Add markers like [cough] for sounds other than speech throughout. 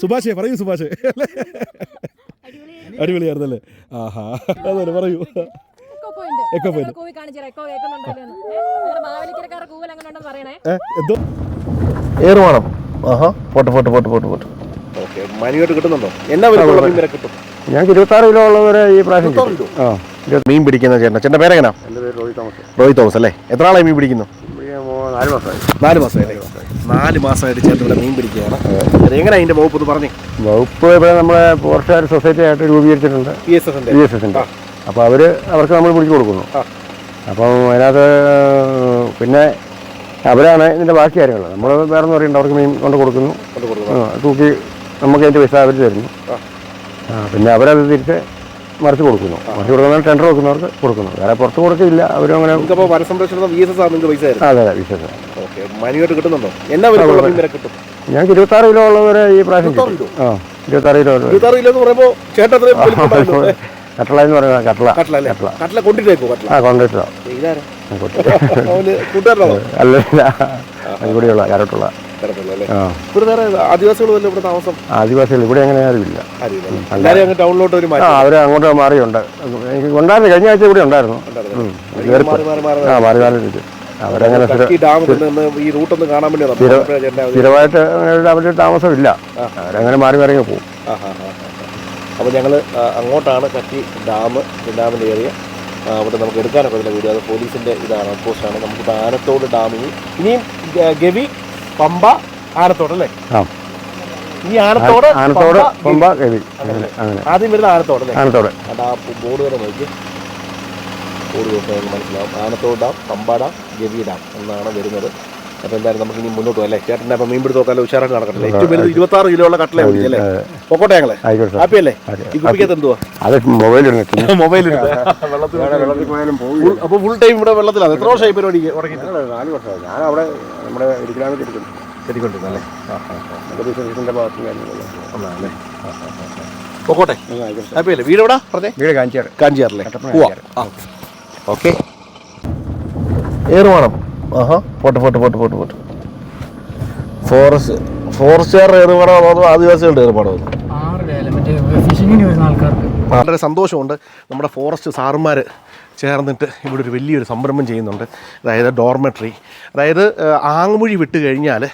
സുഭാഷേ പറയൂ സുഭാഷേ. അടിപൊളി അടിപൊളിയായിരുന്നല്ലേ? ആഹാ അതെ പറയൂ. Echo point. എന്തോ? ഏറുവാണം ആഹാ പോട്ട് പോട്ട് പോട്ട് പോട്ട് പോട്ട്. കിട്ടുന്നുണ്ടോ? എന്നാ കിട്ടും. ഞങ്ങൾക്ക് ഇരുപത്താറ് കിലോ ഉള്ളവരെ ഈ പ്രാവശ്യം ആ മീൻ പിടിക്കുന്ന ചേട്ടൻ. ചേട്ടന്റെ പേരെങ്ങനാ? റോഹിത് തോമസ്. റോഹിത് തോമസ് അല്ലേ? എത്ര ആളായി മീൻ പിടിക്കുന്നു? നാല് മാസമായി. നാല് മാസമായി നാല് മാസമായിട്ട് ചേട്ടൻ ഇവിടെ മീൻ പിടിക്കുകയാണ്. എങ്ങനെ അതിന്റെ വകുപ്പ് ഒന്ന് പറഞ്ഞു? വകുപ്പ് ഇപ്പോൾ നമ്മളെ ഫോറസ്റ്റുകാർ സൊസൈറ്റി ആയിട്ട് രൂപീകരിച്ചിട്ടുണ്ട്. പി എസ് അപ്പോൾ അവർ അവർക്ക് നമ്മൾ പിടിച്ചു കൊടുക്കുന്നു. അപ്പം അതിനകത്ത് പിന്നെ അവരാണ് ഇതിന്റെ ബാക്കി കാര്യങ്ങൾ നമ്മൾ വേറെ ഒന്നും അറിയണ്ട അവർക്ക് മീൻ കൊണ്ട് കൊടുക്കുന്നു. തൂക്കി നമുക്ക് അതിന്റെ പൈസ അവർ തരുന്നു. പിന്നെ അവരത് തിരിച്ച് മറിച്ച് കൊടുക്കുന്നു. മറിച്ച് കൊടുക്കുന്ന ടെൻഡർ കൊടുക്കുന്നവർക്ക് കൊടുക്കുന്നു. വേറെ പുറത്ത് കൊടുക്കില്ല. അവരും അങ്ങനെ നിങ്ങൾക്കപ്പോൾ വനസംരക്ഷണം വി എസ് എസ് ആണ് നിങ്ങൾക്ക് പൈസ തരുന്നത് അതെ അതെ വിശ്വസം ഓക്കെ മണിയായിട്ട് കിട്ടുന്നുണ്ടോ? എന്നാ വില മീൻ വരെ കിട്ടും? ഞങ്ങൾക്ക് ഇരുപത്താറ് കിലോ ഉള്ളവരെ ഈ പ്രാവശ്യം കിട്ടും. ആ ഇരുപത്താറ് കിലോ ഇരുപത്താറ് കിലോ എന്ന് പറയുമ്പോൾ ചേട്ടൻ അത്രയും വലിപ്പമുണ്ടാവില്ലോ. [laughs] ഏ, കട്ടള എന്ന് പറയുന്നത് കട്ടള. കട്ടള അല്ലേ? കട്ട്ല. കട്ട്ല കൊണ്ടിട്ടേക്കോ കട്ട്ല ആ കൊണ്ടിട്ടോ ഇതാരാ? അവന് കൂട്ടുകാരനാണോ? അല്ല അതുകൂടിയുള്ള കരട്ടുള്ള. ഇവിടെ ആദിവാസികൾ വല്ല ഇവിടെ താമസം? ആദിവാസികൾ ഇവിടെ അങ്ങനെ ആരുമില്ല. അറിയില്ല എല്ലാവരും അങ്ങ് ടൗണിലോട്ട് ഒരു ആ മാറ്റി അവർ അങ്ങോട്ട് മാറിയുണ്ട് എനിക്ക് ഉണ്ടായിരുന്നു. കഴിഞ്ഞ ആഴ്ച ഇവിടെ ഉണ്ടായിരുന്നു. ആ മാറി മാറി. അവരങ്ങനെ സ്ഥിരമായിട്ട് അവരുടെ താമസമില്ല അവരങ്ങനെ മാറി മാറി പോകും. അപ്പോൾ ഞങ്ങൾ അങ്ങോട്ടാണ് കക്കി ഡാം ഡാമിന്റെ ഏരിയ അവിടെ നമുക്ക് എടുക്കാനൊക്കെ വീഡിയോ. അത് പോലീസിന്റെ ഇതാണ് പോസ്റ്റാണ് നമുക്ക് ആനത്തോട് ഡാമിന് ഇനിയും ഗവി പമ്പ ആനത്തോട് അല്ലേ? ഈ ആനത്തോട് ആനത്തോട് പമ്പ, ഗവി. അങ്ങനെ. ആദ്യം വരുന്ന ആനത്തോട് അല്ലേ? ആനത്തോട്. അതാ ബോർഡ് വരെ നോക്കി. ബോർഡ് നോക്കി മനസ്സിലാവും. Anathode dam Pamba dam Gavi dam എന്നാണ് വരുന്നത്. അപ്പോൾ എന്തായാലും നമുക്ക് ഇനി മുന്നോട്ട് പോകാം അല്ലേ? ചേട്ടന്റെ അപ്പോൾ മീൻ പിടുത്തമൊക്കെ നല്ല ഉഷാറായിട്ട് നടക്കട്ടെ ഏറ്റവും വലുത് ഇരുപത്താറ് കിലോ ഉള്ള കട്ടല അല്ലേ? പൊക്കോട്ടെ ഞങ്ങളെ. ആയിക്കോട്ടെ. ഹാപ്പി അല്ലേ. ഈ കുപ്പിക്കകത്ത് എന്തുവാ? അത് മൊബൈൽ മൊബൈൽ അപ്പോൾ ഫുൾ ടൈം ഇവിടെ വെള്ളത്തിലാണ് എത്ര വർഷമായി പരിപാടി ഉറങ്ങിയിട്ട്? നാല് വർഷമായി ഞാൻ അവിടെ നമ്മുടെ ബിസിനസിന്റെ പൊക്കോട്ടെ. ഹാപ്പി അല്ലേ? വീട് എവിടെ? പറഞ്ഞേ. വീട് കാഞ്ചിയാർ കാഞ്ചിയാറില്ലേ പോവാം. ഓക്കെ. ഏറുവാണം. ആഹാ. പോട്ട് പോട്ട് പോട്ട് പോട്ട് പോട്ടെ. ഫോറസ്റ്റ് ഫോറസ്റ്റുകാരുടെ അതോ ആദിവാസികളുടെ ഏർപ്പാടോ വളരെ സന്തോഷമുണ്ട്. നമ്മുടെ ഫോറസ്റ്റ് സാറുമാർ ചേർന്നിട്ട് ഇവിടെ ഒരു വലിയൊരു സംരംഭം ചെയ്യുന്നുണ്ട്. അതായത് ഡോർമെട്രി. അതായത് ആങ്ങുമൊഴി വിട്ട് കഴിഞ്ഞാൽ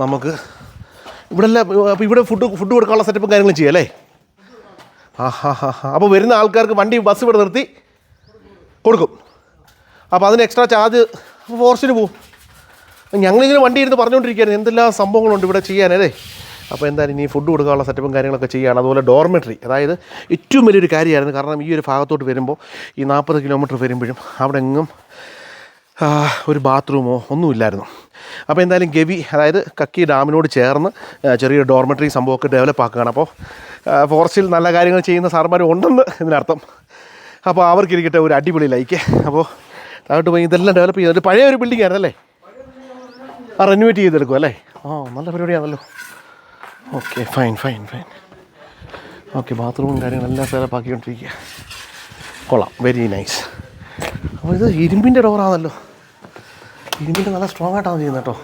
നമുക്ക് ഇവിടെ എല്ലാം അപ്പോൾ ഇവിടെ ഫുഡ് ഫുഡ് കൊടുക്കാനുള്ള സെറ്റപ്പും കാര്യങ്ങളും ചെയ്യാം അല്ലേ? ആ ഹാ ഹാ ഹാ അപ്പോൾ വരുന്ന ആൾക്കാർക്ക് വണ്ടി ബസ് ഇവിടെ നിർത്തി കൊടുക്കും. അപ്പോൾ അതിന് എക്സ്ട്രാ ചാർജ് ഫോറസ്റ്റിന് പോവും. ഞങ്ങളിങ്ങനെ വണ്ടി ഇരുന്ന് പറഞ്ഞുകൊണ്ടിരിക്കുകയായിരുന്നു. എന്തെല്ലാം സംഭവങ്ങളുണ്ട് ഇവിടെ ചെയ്യാനല്ലേ? അപ്പോൾ എന്തായാലും ഇനി ഫുഡ് കൊടുക്കാനുള്ള സെറ്റപ്പും കാര്യങ്ങളൊക്കെ ചെയ്യുകയാണ്. അതുപോലെ ഡോർമെട്രി അതായത് ഏറ്റവും വലിയൊരു കാര്യമായിരുന്നു. കാരണം ഈ ഒരു ഭാഗത്തോട്ട് വരുമ്പോൾ ഈ നാൽപ്പത് കിലോമീറ്റർ വരുമ്പോഴും അവിടെ എങ്ങും ഒരു ബാത്റൂമോ ഒന്നുമില്ലായിരുന്നു. അപ്പോൾ എന്തായാലും ഗവി അതായത് കക്കി ഡാമിനോട് ചേർന്ന് ചെറിയൊരു ഡോർമെട്രി സംഭവമൊക്കെ ഡെവലപ്പ് ആക്കുകയാണ്. അപ്പോൾ ഫോറസ്റ്റിൽ നല്ല കാര്യങ്ങൾ ചെയ്യുന്ന സാർമാരും ഉണ്ടെന്ന് ഇതിനർത്ഥം. അപ്പോൾ അവർക്കിരിക്കട്ടെ ഒരു അടിപൊളി ലൈക്ക് അപ്പോൾ താഴോട്ട് പോയി ഇതെല്ലാം ഡെവലപ്പ് ചെയ്തത് ഒരു പഴയ ഒരു ബിൽഡിംഗ് ആയിരുന്നല്ലേ? ആ റെനുവേറ്റ് ചെയ്തെടുക്കും അല്ലേ? ആ നല്ല പരിപാടിയാണല്ലോ. Okay fine fine fine okay ബാത്റൂമും കാര്യങ്ങളെല്ലാം സെറ്റപ്പ് ആക്കിക്കൊണ്ടിരിക്കുക കൊള്ളാം. വെരി നൈസ് അപ്പോൾ ഇത് ഇരുമ്പിന്റെ ഡോറാണല്ലോ ഇരുമ്പിന്റെ നല്ല സ്ട്രോങ് ആയിട്ടാണ് ചെയ്യുന്നത് കേട്ടോ.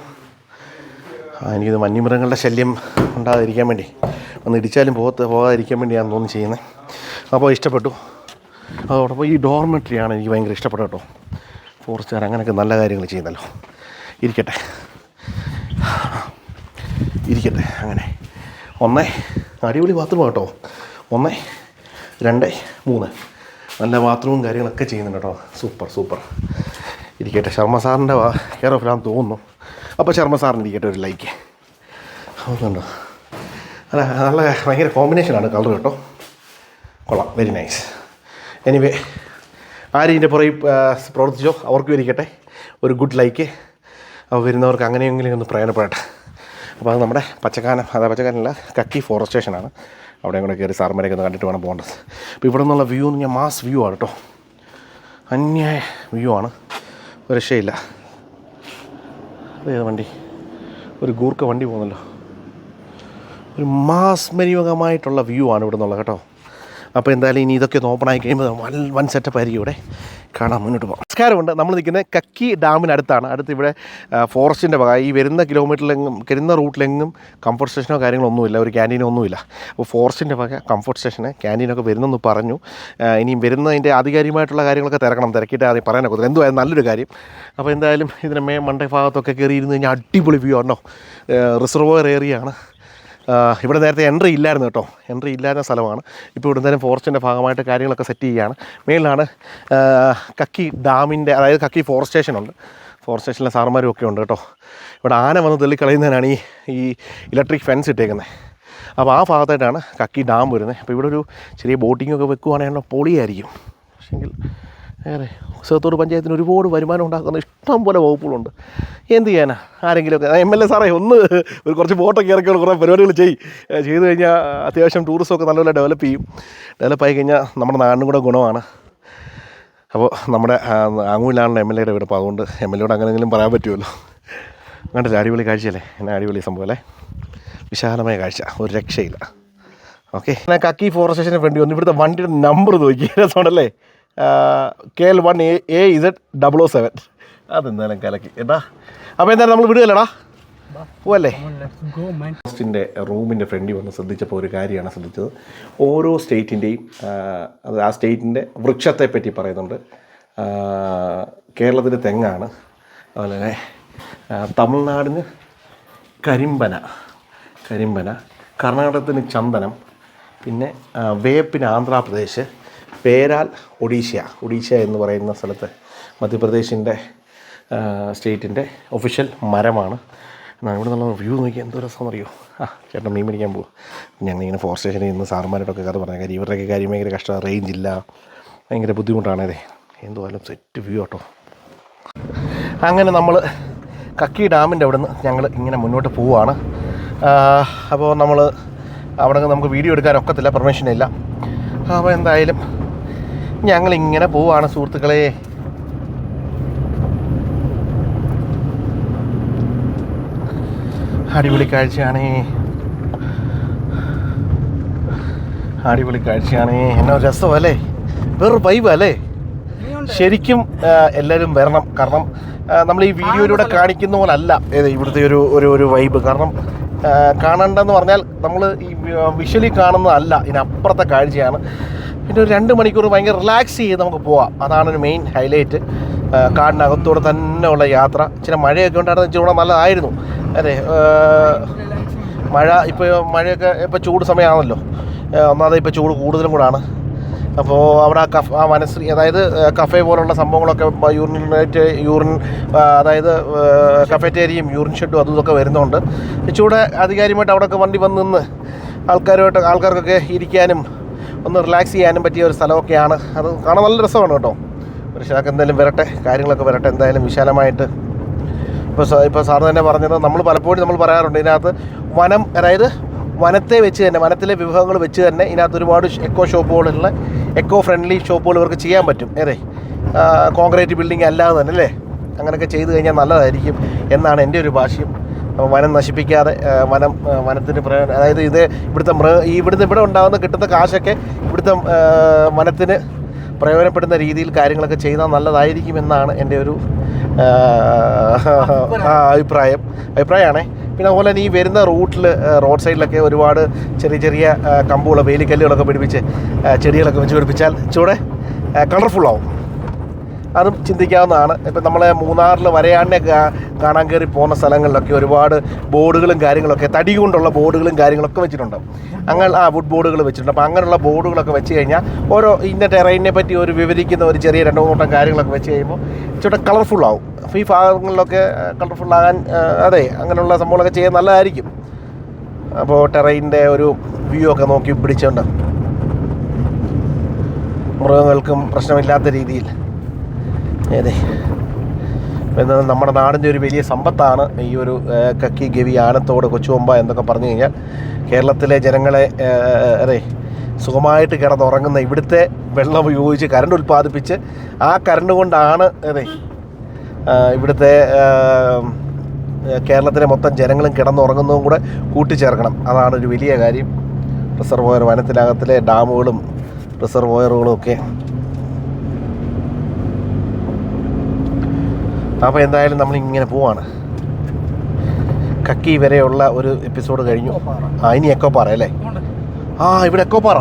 ആ എനിക്കിത് വന്യമൃഗങ്ങളുടെ ശല്യം ഉണ്ടാകാതിരിക്കാൻ വേണ്ടി. ഒന്ന് ഇടിച്ചാലും പോകത്ത് പോകാതിരിക്കാൻ വേണ്ടിയാണ് തോന്നുന്നു ചെയ്യുന്നത്. അപ്പോൾ ഇഷ്ടപ്പെട്ടു. അതോടൊപ്പം ഈ ഡോർമെട്രിയാണ് എനിക്ക് ഭയങ്കര ഇഷ്ടപ്പെട്ടു കേട്ടോ. ഫോറസ്റ്റുകാർ അങ്ങനെയൊക്കെ നല്ല കാര്യങ്ങൾ ചെയ്യുന്നല്ലോ. ഇരിക്കട്ടെ. ഇരിക്കട്ടെ അങ്ങനെ. ഒന്ന് അടിപൊളി ബാത്റൂം കേട്ടോ ഒന്ന് രണ്ട് മൂന്ന്. നല്ല ബാത്റൂമും കാര്യങ്ങളൊക്കെ ചെയ്യുന്നുണ്ട് കേട്ടോ. Super super. ഇരിക്കട്ടെ ശർമ്മ സാറിന്റെ കെയർ ഓഫിലാന്ന് തോന്നുന്നു. അപ്പോൾ ശർമ്മ സാറിന് ഇരിക്കട്ടെ ഒരു ലൈക്ക് അതുണ്ടോ അല്ല നല്ല ഭയങ്കര കോമ്പിനേഷനാണ് കളർ കേട്ടോ. കൊള്ളാം വെരി നൈസ് എനിവേ ആരും ഇതിന്റെ പുറകെ പ്രവർത്തിച്ചോ? അവർക്കും ഇരിക്കട്ടെ. ഒരു ഗുഡ് ലൈക്ക് അപ്പോൾ വരുന്നവർക്ക് അങ്ങനെയെങ്കിലും ഒന്ന് പ്രയോജനപ്പെടട്ടെ. അപ്പോൾ അത് നമ്മുടെ പച്ചക്കാനം അതായത് പച്ചക്കാനല്ല കക്കി ഫോറസ്റ്റ് സ്റ്റേഷനാണ് അവിടെ കൂടെ കയറി സാർമാരെയൊക്കെ ഒന്ന് കണ്ടിട്ട് വേണം പോകേണ്ടത്. അപ്പോൾ ഇവിടെ നിന്നുള്ള വ്യൂ എന്ന് പറഞ്ഞാൽ മാസ് വ്യൂ ആണ് കേട്ടോ. അന്യായ വ്യൂ ആണ്. ഒരു രക്ഷയില്ല. അതേത് വണ്ടി? ഒരു ഗൂർക്ക വണ്ടി പോകുന്നല്ലോ. ഒരു മാസ്മരികമായിട്ടുള്ള വ്യൂ ആണ് ഇവിടെ നിന്നുള്ളത് കേട്ടോ. അപ്പോൾ എന്തായാലും ഇനി ഇതൊക്കെ ഒന്ന് ഓപ്പൺ ആയി കഴിയുമ്പോൾ വൺ വൻ സെറ്റപ്പ് ആയിരിക്കും ഇവിടെ. കാണാൻ മുന്നോട്ട് പോകാം. നമസ്കാരമുണ്ട്. നമ്മൾ നിൽക്കുന്ന കക്കി ഡാമിനടുത്താണ് അടുത്ത് ഇവിടെ ഫോറസ്റ്റിന്റെ ഭാഗം. ഈ വരുന്ന കിലോമീറ്ററിലെങ്ങും വരുന്ന റൂട്ടിലെങ്ങും കംഫർട്ട് സ്റ്റേഷനോ കാര്യങ്ങളോ ഒന്നുമില്ല ഒരു ക്യാന്റീനോ ഒന്നുമില്ല. അപ്പോൾ ഫോറസ്റ്റിന്റെ ഭാഗം കംഫർട്ട് സ്റ്റേഷന് ക്യാന്റീനൊക്കെ വരുന്നെന്ന് പറഞ്ഞു. ഇനിയും വരുന്നതിന്റെ ആധികാരികമായിട്ടുള്ള കാര്യങ്ങളൊക്കെ തിരക്കണം. തിരക്കിയിട്ട് ആദ്യം പറയാനൊക്കെ എന്തുമായാലും നല്ലൊരു കാര്യം. അപ്പോൾ എന്തായാലും ഇതിന് മേ മണ്ടേ ഭാഗത്തൊക്കെ കയറി ഇരുന്ന് കഴിഞ്ഞാൽ അടിപൊളി വ്യൂ ആണോ? റിസർവോയർ ഏറിയാണ് ആ, ഇവിടെ നേരത്തെ എൻട്രി ഇല്ലായിരുന്നു കേട്ടോ. എൻട്രി ഇല്ലാത്ത സ്ഥലമാണ്. ഇപ്പോൾ ഇവിടെ എന്തായാലും ഫോറസ്റ്റിന്റെ ഭാഗമായിട്ട് കാര്യങ്ങളൊക്കെ സെറ്റ് ചെയ്യുകയാണ്. മേളിലാണ് കക്കി ഡാമിന്റെ അതായത് കക്കി ഫോറസ്റ്റ് സ്റ്റേഷനുണ്ട് ഫോറസ്റ്റ് സ്റ്റേഷനിലെ സാറന്മാരും ഒക്കെ ഉണ്ട് കേട്ടോ. ഇവിടെ ആന വന്ന് തള്ളിക്കളയുന്നതിനാണ് ഈ ഈ ഇലക്ട്രിക് ഫെൻസ് ഇട്ടേക്കുന്നത് അപ്പോൾ ആ ഭാഗത്തായിട്ടാണ് കക്കി ഡാം വരുന്നത് അപ്പോൾ ഇവിടെ ഒരു ചെറിയ ബോട്ടിങ്ങൊക്കെ വെക്കുവാണെങ്കിൽ പൊളിയായിരിക്കും. പക്ഷേങ്കിൽ വേറെ സേത്തൂർ പഞ്ചായത്തിന് ഒരുപാട് വരുമാനം ഉണ്ടാക്കുന്ന ഇഷ്ടം പോലെ വകുപ്പുകളുണ്ട്. എന്ത് ചെയ്യാനാ? ആരെങ്കിലുമൊക്കെ എം എൽ എ സാറേ ഒന്ന് ഒരു കുറച്ച് ബോട്ടൊക്കെ ഇറക്കിയുള്ള കുറേ പരിപാടികൾ ചെയ്യും. ചെയ്തു കഴിഞ്ഞാൽ അത്യാവശ്യം ടൂറിസമൊക്കെ നല്ലപോലെ ഡെവലപ്പ് ചെയ്യും. ഡെവലപ്പ് ആയി കഴിഞ്ഞാൽ നമ്മുടെ നാടിനും കൂടെ ഗുണമാണ്. അപ്പോൾ നമ്മുടെ ആങ്ങൂലാണല്ലോ എം എൽ എയുടെ വീട്. അതുകൊണ്ട് എം എൽ എയോട് അങ്ങനെയെങ്കിലും പറയാൻ പറ്റുമല്ലോ. അങ്ങനത്തെ അടിപൊളി കാഴ്ചയല്ലേ? എന്നാ അടിപൊളി സംഭവം അല്ലേ? വിശാലമായ കാഴ്ച ഒരു രക്ഷയില്ല. ഓക്കെ. ഞാൻ കക്കി ഫോറസ്റ്റ് സ്റ്റേഷന് ഫ്രണ്ട് വന്നു ഇവിടുത്തെ വണ്ടിയുടെ നമ്പർ നോക്കി. [laughs] രസമുണ്ടല്ലേ K L one A A Z double O seven അതെന്തായാലും കലക്കി. ഏട്ടാ അപ്പോൾ എന്തായാലും നമ്മൾ വിടുകയല്ലടാ? പോവല്ലേ? ഹോസ്റ്റിന്റെ റൂമിന്റെ ഫ്രണ്ടിൽ വന്ന് ശ്രദ്ധിച്ചപ്പോൾ ഒരു കാര്യമാണ് ശ്രദ്ധിച്ചത്. ഓരോ സ്റ്റേറ്റിന്റെയും അത് ആ സ്റ്റേറ്റിന്റെ വൃക്ഷത്തെ പറ്റി പറയുന്നുണ്ട് കേരളത്തിന്റെ തെങ്ങാണ്. അതുപോലെ തന്നെ തമിഴ്നാടിന് കരിമ്പന കരിമ്പന കർണാടകത്തിന് ചന്ദനം പിന്നെ വേപ്പിന് ആന്ധ്രാപ്രദേശ് പേരാൽ ഒഡീഷ ഒഡീഷ എന്ന് പറയുന്ന സ്ഥലത്ത് മധ്യപ്രദേശിന്റെ സ്റ്റേറ്റിന്റെ ഒഫീഷ്യൽ മരമാണ്. എന്നാൽ ഇവിടെ നിന്നുള്ള വ്യൂ നോക്കി എന്തോ രസമെന്നറിയോ ആ ചേട്ടൻ മീൻ പിടിക്കാൻ പോകും ഞങ്ങളിങ്ങനെ ഫോറസ്റ്റ് സ്റ്റേഷനിൽ നിന്ന് സാറന്മാരോടൊക്കെ കഥ പറഞ്ഞ കാര്യം ഇവരുടെയൊക്കെ കാര്യം ഭയങ്കര കഷ്ടമാണ് റേഞ്ച് ഇല്ല ഭയങ്കര ബുദ്ധിമുട്ടാണ് അതെ എന്തുവായാലും സെറ്റ് വ്യൂ കേട്ടോ അങ്ങനെ നമ്മൾ കക്കി ഡാമിന്റെ അവിടെ നിന്ന് ഞങ്ങൾ ഇങ്ങനെ മുന്നോട്ട് പോവുകയാണ് അപ്പോൾ നമ്മൾ അവിടെ നമുക്ക് വീഡിയോ എടുക്കാൻ ഒക്കത്തില്ല പെർമിഷൻ ഇല്ല. അപ്പോൾ എന്തായാലും ഞങ്ങളിങ്ങനെ പോവാണ് സുഹൃത്തുക്കളെ. അടിപൊളി കാഴ്ചയാണ്. അടിപൊളി കാഴ്ചയാണ്. എന്നോ രസമല്ലേ വേറൊരു വൈബ് അല്ലേ? ശരിക്കും എല്ലാവരും വരണം. കാരണം നമ്മൾ ഈ വീഡിയോയിലൂടെ കാണിക്കുന്ന പോലെ അല്ല ഇവിടുത്തെ ഒരു ഒരു ഒരു വൈബ് കാരണം കാണണ്ടെന്ന് പറഞ്ഞാൽ നമ്മൾ ഈ വിഷ്വലി കാണുന്നതല്ല. ഇതിനപ്പുറത്തെ കാഴ്ചയാണ്. പിന്നെ ഒരു രണ്ട് മണിക്കൂർ ഭയങ്കര റിലാക്സ് ചെയ്ത് നമുക്ക് പോവാം. അതാണ് ഒരു മെയിൻ ഹൈലൈറ്റ് കാടിനകത്തൂടെ തന്നെ ഉള്ള യാത്ര. ചില മഴയൊക്കെ ഉണ്ടായിരുന്ന ഇച്ചിരി നല്ലതായിരുന്നു. അതെ മഴ ഇപ്പോൾ മഴയൊക്കെ ഇപ്പോൾ ചൂട് സമയമാണല്ലോ. ഒന്നാമത് ഇപ്പോൾ ചൂട് കൂടുതലും കൂടാണ്. അപ്പോൾ അവിടെ ആ കഫ് ആ മനസ്സിൽ അതായത് കഫേ പോലുള്ള സംഭവങ്ങളൊക്കെ യൂറിനേറ്റ് യൂറിൻ അതായത് കഫേറ്റേരിയും യൂറിൻ ഷെഡും അതും ഇതൊക്കെ വരുന്നുണ്ട്. ഇച്ചിരൂടെ അധികാരിയുമായിട്ട് അവിടെയൊക്കെ വണ്ടി വന്ന് നിന്ന് ആൾക്കാരുമായിട്ട് ആൾക്കാർക്കൊക്കെ ഇരിക്കാനും ഒന്ന് റിലാക്സ് ചെയ്യാനും പറ്റിയ ഒരു സ്ഥലമൊക്കെയാണ്. അത് കാണാൻ നല്ല രസമാണ് കേട്ടോ. ശാഖ എന്തായാലും വരട്ടെ കാര്യങ്ങളൊക്കെ വരട്ടെ എന്തായാലും വിശാലമായിട്ട്. ഇപ്പോൾ ഇപ്പോൾ സാർ തന്നെ പറഞ്ഞത് നമ്മൾ പലപ്പോഴും നമ്മൾ പറയാറുണ്ട് ഇതിനകത്ത് വനം അതായത് വനത്തെ വെച്ച് തന്നെ വനത്തിലെ വിഭവങ്ങൾ വെച്ച് തന്നെ ഇതിനകത്ത് ഒരുപാട് എക്കോ ഷോപ്പുകളുള്ള എക്കോ ഫ്രണ്ട്ലി ഷോപ്പുകൾ ഇവർക്ക് ചെയ്യാൻ പറ്റും. അതെ കോൺക്രീറ്റ് ബിൽഡിംഗ് അല്ലാതെ തന്നെ അല്ലേ? അങ്ങനെയൊക്കെ ചെയ്തു കഴിഞ്ഞാൽ നല്ലതായിരിക്കും എന്നാണ് എന്റെ ഒരു ഭാഷ്യം. വനം നശിപ്പിക്കാതെ വനം വനത്തിന്റെ പ്രയോജനം അതായത് ഇത് ഇവിടുത്തെ മൃഗ ഇവിടുന്ന് ഇവിടെ ഉണ്ടാകുന്ന കിട്ടുന്ന കാശൊക്കെ ഇവിടുത്തെ വനത്തിന് പ്രയോജനപ്പെടുന്ന രീതിയിൽ കാര്യങ്ങളൊക്കെ ചെയ്താൽ നല്ലതായിരിക്കുമെന്നാണ് എന്റെ ഒരു അഭിപ്രായം. അഭിപ്രായമാണേ. പിന്നെ അതുപോലെ തന്നെ ഈ വരുന്ന റൂട്ടിൽ റോഡ് സൈഡിലൊക്കെ ഒരുപാട് ചെറിയ ചെറിയ കമ്പുകൾ വേലിക്കല്ലുകളൊക്കെ പിടിപ്പിച്ച് ചെടികളൊക്കെ വെച്ച് പിടിപ്പിച്ചാൽ ചൂടെ കളർഫുള്ളാവും അതും ചിന്തിക്കാവുന്നതാണ്. ഇപ്പം നമ്മളെ മൂന്നാറിൽ വരയാടിനെ കാണാൻ കയറി പോകുന്ന സ്ഥലങ്ങളിലൊക്കെ ഒരുപാട് ബോർഡുകളും കാര്യങ്ങളൊക്കെ തടി കൊണ്ടുള്ള ബോർഡുകളും കാര്യങ്ങളൊക്കെ വെച്ചിട്ടുണ്ട്. അങ്ങനെ ആ വുഡ് ബോർഡുകൾ വെച്ചിട്ടുണ്ട്. അപ്പോൾ അങ്ങനെയുള്ള ബോർഡുകളൊക്കെ വെച്ച് കഴിഞ്ഞാൽ ഓരോ ഇന്ന ടെറൈനെ പറ്റി ഒരു വിവരിക്കുന്ന ഒരു ചെറിയ രണ്ടോ മൂന്നോട്ടം കാര്യങ്ങളൊക്കെ വെച്ച് കഴിയുമ്പോൾ ഇച്ചിരി കളർഫുൾ ആവും. ഈ ഭാഗങ്ങളിലൊക്കെ കളർഫുൾ ആകാൻ അതെ അങ്ങനെയുള്ള സംഭവങ്ങളൊക്കെ ചെയ്യാൻ നല്ലതായിരിക്കും. അപ്പോൾ ടെറൈന്റെ ഒരു വ്യൂ ഒക്കെ നോക്കി പിടിച്ചുകൊണ്ട് മൃഗങ്ങൾക്കും പ്രശ്നമില്ലാത്ത രീതിയിൽ എന്നാൽ നമ്മുടെ നാടിന്റെ ഒരു വലിയ സമ്പത്താണ് ഈ ഒരു കക്കി ഗവി ആനത്തോട് കൊച്ചുകൊമ്പ എന്നൊക്കെ പറഞ്ഞു കഴിഞ്ഞാൽ കേരളത്തിലെ ജനങ്ങളെ അതെ സുഖമായിട്ട് കിടന്നുറങ്ങുന്ന ഇവിടുത്തെ വെള്ളം ഉപയോഗിച്ച് കരണ്ട് ഉൽപ്പാദിപ്പിച്ച് ആ കരണ്ട് കൊണ്ടാണ് അതെ ഇവിടുത്തെ കേരളത്തിലെ മൊത്തം ജനങ്ങളും കിടന്നുറങ്ങുന്നതും കൂടെ കൂട്ടിച്ചേർക്കണം. അതാണ് ഒരു വലിയ കാര്യം. റിസർവോയർ വനത്തിനകത്തിലെ ഡാമുകളും റിസർവോയറുകളും ഒക്കെ അപ്പോൾ എന്തായാലും നമ്മൾ ഇങ്ങനെ പോവാണ്. കക്കി വരെയുള്ള ഒരു എപ്പിസോഡ് കഴിഞ്ഞു. ആ ഇനി പാറ അല്ലേ? ആ ഇവിടെ എക്കോപ്പാറ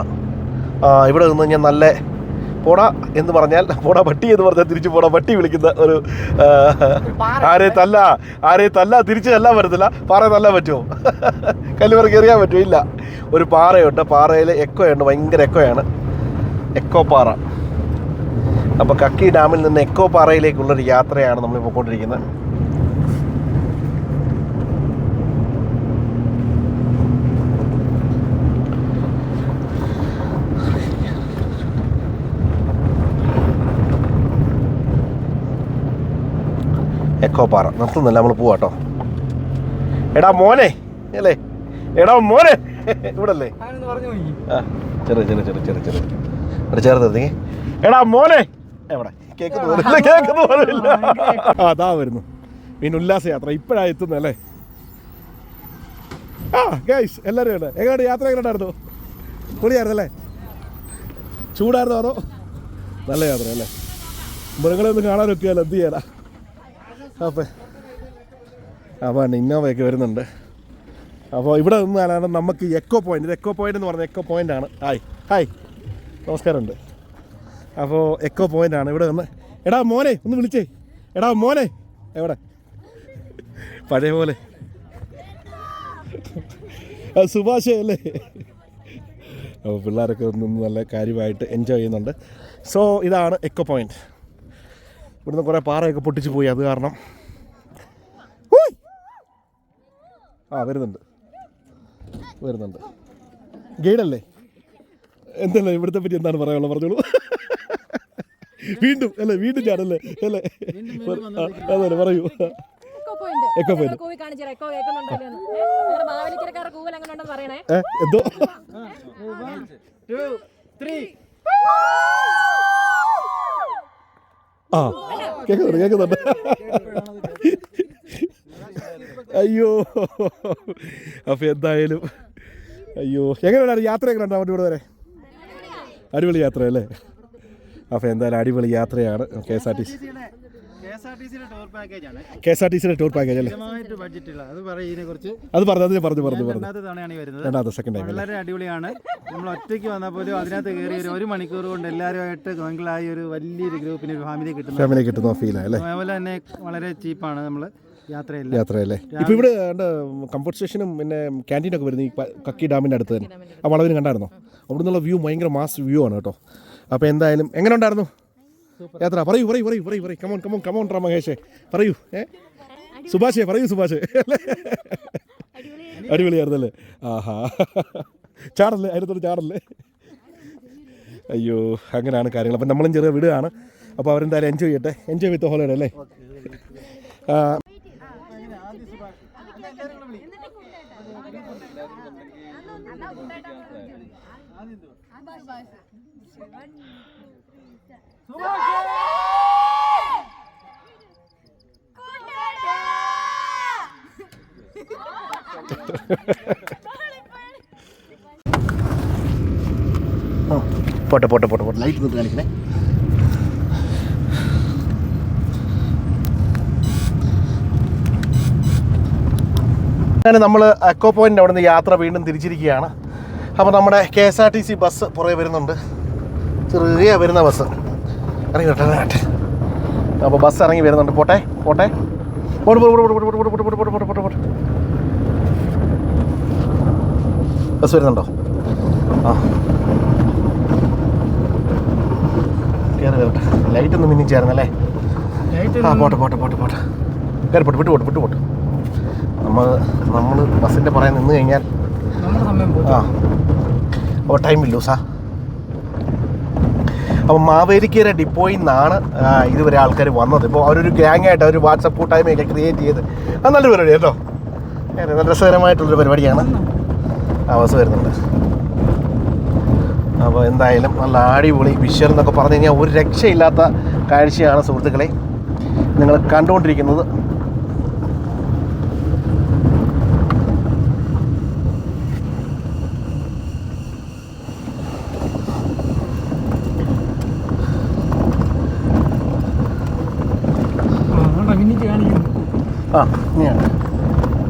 ആ ഇവിടെ നിന്ന് ഞാൻ നല്ല പോടാ എന്ന് പറഞ്ഞാൽ പോടാ പട്ടി എന്ന് പറഞ്ഞാൽ തിരിച്ചു പോടാ. പട്ടി വിളിക്കുന്ന ഒരു ആരെ തല്ല ആരെ തല്ല തിരിച്ചു തല്ലാൻ പറ്റത്തില്ല. പാറ തല്ലാൻ പറ്റുമോ? കല്ലുപറക്ക് എറിയാൻ പറ്റുമോ? ഇല്ല. ഒരു പാറയുണ്ട്. പാറയിൽ എക്കോയുണ്ട് ഭയങ്കര എക്കോയാണ് എക്കോ പാറ. അപ്പോൾ കക്കി ഡാമിൽ നിന്ന് എക്കോ പാറയിലേക്കുള്ളൊരു യാത്രയാണ് നമ്മൾ പോയിക്കൊണ്ടിരിക്കുന്നത്. എക്കോ പാറ. നിർത്തുന്നില്ല നമ്മൾ പോവാട്ടോ എടാ മോനെ അല്ലേ? എടാ മോനെ ഇവിടെ അല്ലേ ചെറിയ ചെറിയ ചെറിയ ചെറിയ ചെറു ചെറു ചെറു ചെറു ചെറു. ഇവിടെ ചേർത്ത് എടാ മോനെ എവിടെ? കേക്ക്. ആ അതാ വരുന്നു. പിന്നെ ഉല്ലാസയാത്ര ഇപ്പോഴാണ് എത്തുന്നത് അല്ലേ? ആ ഗൈസ് എല്ലാവരും ഉണ്ട് എങ്ങനെയാണ് യാത്ര? എങ്ങനെയുണ്ടായിരുന്നു? പൊളിയായിരുന്നു അല്ലേ? ചൂടായിരുന്നു അതോ? നല്ല യാത്ര അല്ലേ? മൃഗങ്ങളെ ഒന്ന് കാണാൻ എത്തിയാലോ എന്ത് ചെയ്യാനാ? അപ്പം അപ്പോൾ ഇന്നോവയൊക്കെ വരുന്നുണ്ട്. അപ്പോൾ ഇവിടെ നിന്നാലാണ് നമുക്ക് എക്കോ പോയിന്റ് എക്കോ പോയിന്റ് എന്ന് പറഞ്ഞ എക്കോ പോയിന്റ് ആണ്. ഹായ് ഹായ് നമസ്കാരമുണ്ട്. അപ്പോൾ എക്കോ പോയിന്റാണ് ഇവിടെ നിന്ന് എടാ മോനെ ഒന്ന് വിളിച്ചേ. എടാ മോനെ. എവിടെ? പഴയ പോലെ. സുഭാഷ് അല്ലേ? അപ്പോൾ പിള്ളേരൊക്കെ നിന്ന് നല്ല കാര്യമായിട്ട് എൻജോയ് ചെയ്യുന്നുണ്ട്. സോ ഇതാണ് എക്കോ പോയിന്റ് ഇവിടുന്ന് കുറേ പാറയൊക്കെ പൊട്ടിച്ച് പോയി അത് കാരണം. ആ വരുന്നുണ്ട്. വരുന്നുണ്ട്. ഗൈഡല്ലേ? എന്തല്ലേ? ഇവിടുത്തെ പറ്റി എന്താണ് പറയാനുള്ളത്? പറഞ്ഞോളൂ. വീണ്ടും അല്ലെ? വീണ്ടും ഞാനല്ലേ അല്ലേ? അതല്ലേ പറയൂ. എക്കോ പോയിന്റ് ആ അയ്യോ. അപ്പൊ എന്തായാലും അയ്യോ. എങ്ങനെയാണ് യാത്ര എങ്ങനെയുണ്ടാവും ഇവിടെ വരെ? അടിപൊളി യാത്ര അല്ലേ അപ്പോൾ എന്തായാലും അടിപൊളി യാത്രയാണ്. K S R T C K S R T സിയുടെ ടൂർ പാക്കേജ് അല്ലേ? അത് പറഞ്ഞു അതിന് പറഞ്ഞു പറഞ്ഞു പറഞ്ഞു. രണ്ടാമത്തെ സെക്കൻഡ് ടൈം വളരെ അടിപൊളിയാണ്. നമ്മൾ ഒറ്റയ്ക്ക് വന്നാൽ പോലും അതിനകത്ത് കയറി ഒരു ഒരു മണിക്കൂർ കൊണ്ട് എല്ലാവരുമായിട്ട് മംഗളായി ഒരു വലിയൊരു ഗ്രൂപ്പിന് ഒരു ഫാമിലി കിട്ടുന്നു ഫാമിലി കിട്ടുന്ന ഫീലാണ് അല്ലേ? അതുപോലെ തന്നെ വളരെ ചീപ്പാണ് നമ്മൾ യാത്രയില്ല? ഇപ്പൊ ഇവിടെ കംഫർട്ട് സ്റ്റേഷനും പിന്നെ ക്യാന്റീനൊക്കെ വരുന്നത് ഈ കക്കി ഡാമിന്റെ അടുത്ത് തന്നെ. ആ വളവിന് കണ്ടായിരുന്നോ? അവിടെ നിന്നുള്ള വ്യൂ ഭയങ്കര മാസ് വ്യൂ ആണ് കേട്ടോ. അപ്പോൾ എന്തായാലും എങ്ങനെ ഉണ്ടായിരുന്നു? യാത്ര. പറയൂ പറയൂ പറയൂ പറയൂ പറയൂ. കമോൺ കമോൺ കമോൺ റാ മഹേഷേ. പറയൂ ഏ? സുഭാഷേ പറയൂ സുഭാഷേ. അടിപൊളിയായിരുന്നല്ലേ? ആഹാ. ചാടല്ലേ? അതിനകത്തോട് ചാടല്ലേ? അയ്യോ അങ്ങനെയാണ് കാര്യങ്ങൾ. അപ്പം നമ്മളും ചെറിയ വിടുകയാണ്. അപ്പോൾ അവരെന്തായാലും എൻജോയ് ചെയ്യട്ടെ. എൻജോയ് വിത്ത് ഹോളിഡേ അല്ലേ? ആ, പോട്ടെ പോട്ടെ പോട്ടെ പോട്ടെ. ലൈറ്റ് കൊണ്ട് കാണിക്കണേ. അങ്ങനെ നമ്മൾ എക്കോ പോയിന്റ് അവിടെ നിന്ന് യാത്ര വീണ്ടും തിരിച്ചിരിക്കുകയാണ്. അപ്പോൾ നമ്മുടെ K S R T C bus പുറകെ വരുന്നുണ്ട്. ചെറിയ വരുന്ന ബസ്. ഇറങ്ങി കേട്ടോ അപ്പോൾ ബസ് ഇറങ്ങി വരുന്നുണ്ട്. പോട്ടെ പോട്ടെ. പോട്ട് പോട്ട് പോട്ട് പോട്ട് പോട്ട് പോട്ട് പോട്ട് പോട്ട് പോട്ട് പോട്ട്. പോട്ട് ബസ് വരുന്നുണ്ടോ? ആ. കയറി വരട്ടെ. ലൈറ്റ് ഒന്ന് മിന്നിച്ചായിരുന്നല്ലേ ആ പോട്ടെ പോട്ടെ പോട്ടെ പോട്ടെ. കയറി പോട്ട് വിട്ടു പോട്ട് വിട്ടു പോട്ട്. നമ്മൾ നമ്മൾ ബസ്സിന്റെ പുറകെ നിന്ന് കഴിഞ്ഞാൽ ആ. അപ്പോൾ ടൈം ഇല്ലൂസാ അപ്പോൾ മാവേലിക്കര ഡിപ്പോയിൽ നിന്നാണ് ഇതുവരെ ആൾക്കാർ വന്നത്. ഇപ്പോൾ അവരൊരു ഗ്യാങ് ആയിട്ട് അവർ വാട്സപ്പ് കൂട്ടായ്മയൊക്കെ ക്രിയേറ്റ് ചെയ്ത്. അത് നല്ലൊരു പരിപാടി കേട്ടോ. നല്ല രസകരമായിട്ടുള്ളൊരു പരിപാടിയാണ്. ആ വരുന്നുണ്ട്. അപ്പോൾ എന്തായാലും നല്ല അടിപൊളി വിഷ്വൽ എന്നൊക്കെ പറഞ്ഞു കഴിഞ്ഞാൽ ഒരു രക്ഷയില്ലാത്ത കാഴ്ചയാണ് സുഹൃത്തുക്കളെ. നിങ്ങൾ കണ്ടുകൊണ്ടിരിക്കുന്നത് ആ അതുകൊണ്ടാ പിന്നെ ആ ഇനിയാണ്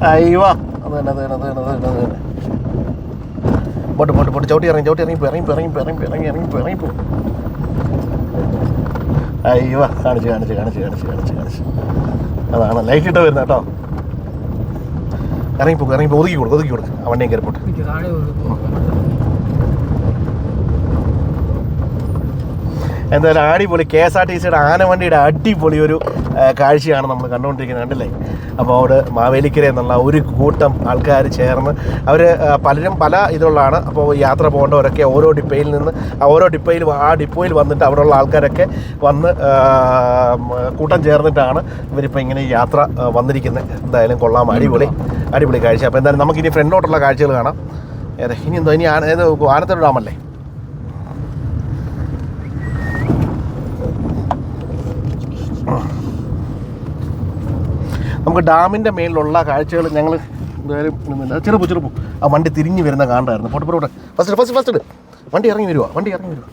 അയ്യോ അത് തന്നെ അത് തന്നെ അത് തന്നെ അത് തന്നെ അത് തന്നെ. പോട്ട് പോട്ട് പോട്ട്. ചവിട്ടി ഇറങ്ങി ചവിട്ടി ഇറങ്ങി ഇറങ്ങി ഇറങ്ങി ഇറങ്ങി ഇറങ്ങി ഇറങ്ങി ഇറങ്ങി പോ. അയ്യോ കാണിച്ച് കാണിച്ച് കാണിച്ച് കാണിച്ച് കാണിച്ച് കാണിച്ച്. അതാണ് ലൈറ്റ് ഇട്ട് വരുന്ന കേട്ടോ. ഇറങ്ങിപ്പോ ഇറങ്ങിപ്പോ ഒതുക്കി കൊടുക്കും ഒതുക്കി കൊടുക്കും. അവന്റെ കയറിപ്പോട്ട്. കയറി പോട്ടെ എന്തായാലും അടിപൊളി കെ എസ് ആർ ടി സിയുടെ ആനവണ്ടിയുടെ അടിപൊളി ഒരു കാഴ്ചയാണ് നമ്മൾ കണ്ടുകൊണ്ടിരിക്കുന്നത്. കണ്ടില്ലേ? അപ്പോൾ അവിടെ മാവേലിക്കര എന്നുള്ള ഒരു കൂട്ടം ആൾക്കാർ ചേർന്ന് അവർ പലരും പല ഇതിലുള്ളതാണ് അപ്പോൾ യാത്ര പോകേണ്ടവരൊക്കെ ഓരോ ഡിപ്പയിൽ നിന്ന് ഓരോ ഡിപ്പയിൽ ആ ഡിപ്പോയിൽ വന്നിട്ട് അവിടെയുള്ള ആൾക്കാരൊക്കെ വന്ന് കൂട്ടം ചേർന്നിട്ടാണ് ഇവരിപ്പോൾ ഇങ്ങനെ യാത്ര വന്നിരിക്കുന്നത് എന്തായാലും കൊള്ളാം. അടിപൊളി അടിപൊളി കാഴ്ച. അപ്പോൾ എന്തായാലും നമുക്കിനി ഫ്രണ്ടിലോട്ടുള്ള കാഴ്ചകൾ കാണാം. ഏതെ ഇനി എന്തോ ഇനി ആന ഏത് ആനത്തോട് ഡാമല്ലേ? നമുക്ക് ഡാമിന്റെ മേലിലുള്ള കാഴ്ചകൾ ഞങ്ങൾ ചെറുപ്പു ചെറുപ്പു. ആ വണ്ടി തിരിഞ്ഞ് വരുന്ന കാണായിരുന്നു പോട്ടെ പോട്ടെ ഫസ്റ്റ് ഫസ്റ്റ് ഫസ്റ്റ് വണ്ടി ഇറങ്ങി വരുവാ വണ്ടി ഇറങ്ങി വരുവാ.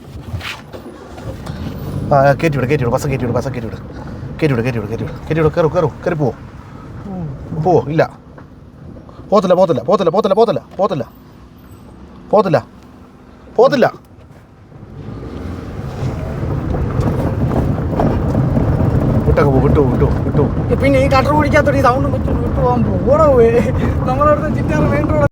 ആ കയറ്റി വിട് കയറ്റി വിട് ബസ് കയറ്റി വിട് ബസ് കയറ്റി വിട്. കയറ്റി വിട് കയറ്റി വിട് കയറ്റി വിട്. കയറ്റി വിട് കയറും കയറും കയറി പോവോ. പോവോ ഇല്ല. പോത്തില്ല പോത്തില്ല പോത്തില്ല പോത്തില്ല പോത്തില്ല പോത്തില്ല പോത്തില്ല പോത്തില്ല വിട്ടങ്ങ് പോ വിട്ടു വിട്ടു വിട്ടു പിന്നെ ഈ കട്ടർ പിടിക്കാത്തോട്ട് ഈ സൗണ്ട് വെച്ചു വിട്ടു പോകാൻ പോകും. ഓടോ നമ്മളടുത്ത് ചിറ്റാറ് റോഡ്